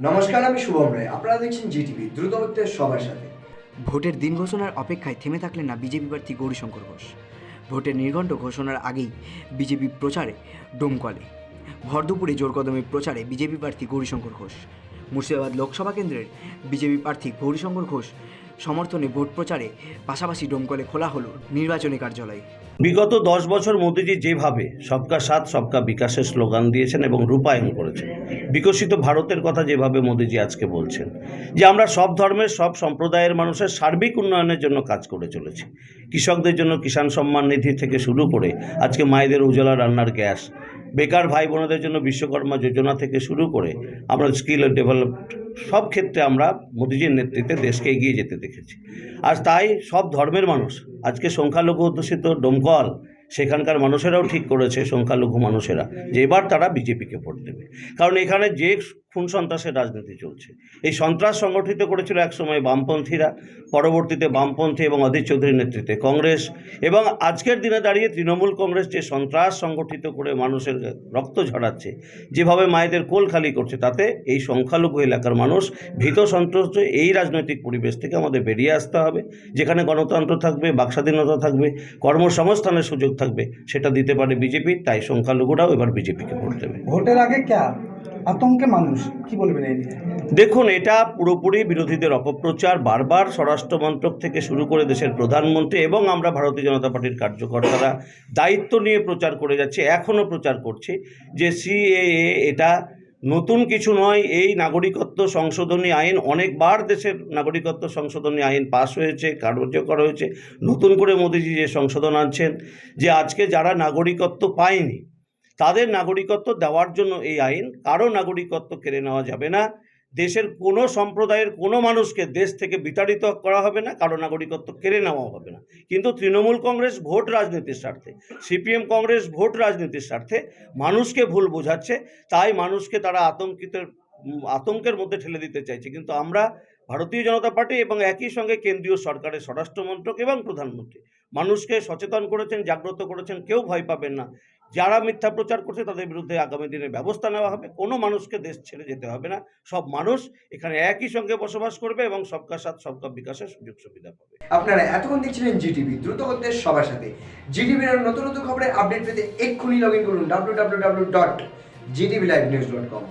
নমস্কার আমি শুভম রায়। আপনারা দেখছেন জিটিভি দ্রুত সবার সাথে। ভোটের দিন ঘোষণার অপেক্ষায় থেমে থাকলেন না বিজেপি প্রার্থী গৌরীশঙ্কর ঘোষ। ভোটের নির্ঘণ্ট ঘোষণার আগেই বিজেপি প্রচারে ডোমকলে ভর দুপুরে জোর কদমে প্রচারে বিজেপি প্রার্থী গৌরীশঙ্কর ঘোষ। মুর্শিদাবাদ লোকসভা কেন্দ্রের বিজেপি প্রার্থী গৌরীশঙ্কর ঘোষ সমর্থনে ভোট প্রচারে পাশাপাশি ডোমকলে খোলা হলো নির্বাচনী কার্যালয়। বিগত দশ বছর মোদিজি যেভাবে সবকা সাথ সবকা বিকাশের স্লোগান দিয়েছেন এবং রূপায়ণ করেছেন। বিকশিত ভারতের কথা যেভাবে মোদিজি আজকে বলছেন, যে আমরা সব ধর্মের, সব সম্প্রদায়ের মানুষের সার্বিক উন্নয়নের জন্য কাজ করে চলেছি। কৃষকদের জন্য কিষাণ সম্মান নিধি থেকে শুরু করে আজকে মায়েদের উজ্জ্বলা রান্নার গ্যাস, বেকার ভাই বোনদের জন্য বিশ্বকর্মা যোজনা থেকে শুরু করে আমরা স্কিল ডেভেলপ সব ক্ষেত্রে আমরা মোদিজির নেতৃত্বে দেশকে এগিয়ে যেতে দেখেছি। আজ তাই সব ধর্মের মানুষ আজকে সংখ্যালঘু অধ্যুষিত ডোমকল সেখানকার মানুষেরাও ঠিক করেছে, সংখ্যালঘু মানুষেরা। যে এবার তারা বিজেপিকে ভোট দেবে। কারণ এখানে যে খুন সন্ত্রাসের রাজনীতি চলছে। এই সন্ত্রাস সংগঠিত করেছিল একসময় বামপন্থীরা, পরবর্তীতে বামপন্থী এবং অধীর চৌধুরীর নেতৃত্বে কংগ্রেস এবং আজকের দিনে দাঁড়িয়ে তৃণমূল কংগ্রেস যে সন্ত্রাস সংগঠিত করে মানুষের রক্ত ঝরাচ্ছে, যেভাবে মায়েদের কোল খালি করছে, তাতে এই সংখ্যালঘু এলাকার মানুষ ভীত সন্ত্রস্ত, এই রাজনৈতিক পরিবেশ থেকে আমাদের বেরিয়ে আসতে হবে, যেখানে গণতন্ত্র থাকবে, বাকস্বাধীনতা থাকবে, কর্মসংস্থানের সুযোগ থাকবে, সেটা দিতে পারে বিজেপি, তাই সংখ্যালঘুরাও এবার বিজেপিকে ভোট দেবে। ভোটের আগে ক্যা আতঙ্কে মানুষ, কি বলবেন এই দেখুন, এটা পুরোপুরি বিরোধীদের অপপ্রচার। বারবার স্বরাষ্ট্র মন্ত্রক থেকে শুরু করে দেশের প্রধানমন্ত্রী এবং আমরা ভারতীয় জনতা পার্টির কার্যকর্তারা দায়িত্ব নিয়ে প্রচার করে যাচ্ছে এখনও প্রচার করছি যে সিএএ এটা নতুন কিছু নয়। এই নাগরিকত্ব সংশোধনী আইন অনেকবার দেশের নাগরিকত্ব সংশোধনী আইন পাশ হয়েছে, কার্যকর হয়েছে। নতুন করে মোদিজি যে সংশোধন আনছেন, যে আজকে যারা নাগরিকত্ব পায়নি তাদের নাগরিকত্ব দেওয়ার জন্য এই আইন কারও নাগরিকত্ব কেড়ে নেওয়া যাবে না। দেশের কোনো সম্প্রদায়ের কোনো মানুষকে দেশ থেকে বিতাড়িত করা হবে না কারও নাগরিকত্ব কেড়ে নেওয়া হবে না। কিন্তু তৃণমূল কংগ্রেস ভোট রাজনীতির স্বার্থে সিপিএম কংগ্রেস ভোট রাজনীতির স্বার্থে মানুষকে ভুল বোঝাচ্ছে তাই মানুষকে তারা আতঙ্কিত উম, আতঙ্কের মধ্যে ঠেলে দিতে চাইছে। কিন্তু আমরা ভারতীয় জনতা পার্টি এবং একই সঙ্গে কেন্দ্রীয় সরকারের স্বরাষ্ট্রমন্ত্রক এবং প্রধানমন্ত্রী মানুষকে সচেতন করেছেন জাগ্রত করেছেন কেউ ভয় পাবেন না। যারা মিথ্যা প্রচার করছে তাদের বিরুদ্ধে আগামী দিনে ব্যবস্থা নেওয়া হবে। কোনো মানুষকে দেশ ছেড়ে যেতে হবে না। সব মানুষ এখানে একই সঙ্গে বসবাস করবে এবং সবকার সাথ সবকা বিকাশের সুযোগ সুবিধা পাবে। আপনারা এতক্ষণ দেখছিলেন জিটিভি, দ্রুত করতে সবার সাথে। জিটিভির নতুন নতুন খবরের আপডেট পেতে এক্ষুনি লগ ইন করুন W W W dot ZTV live news dot com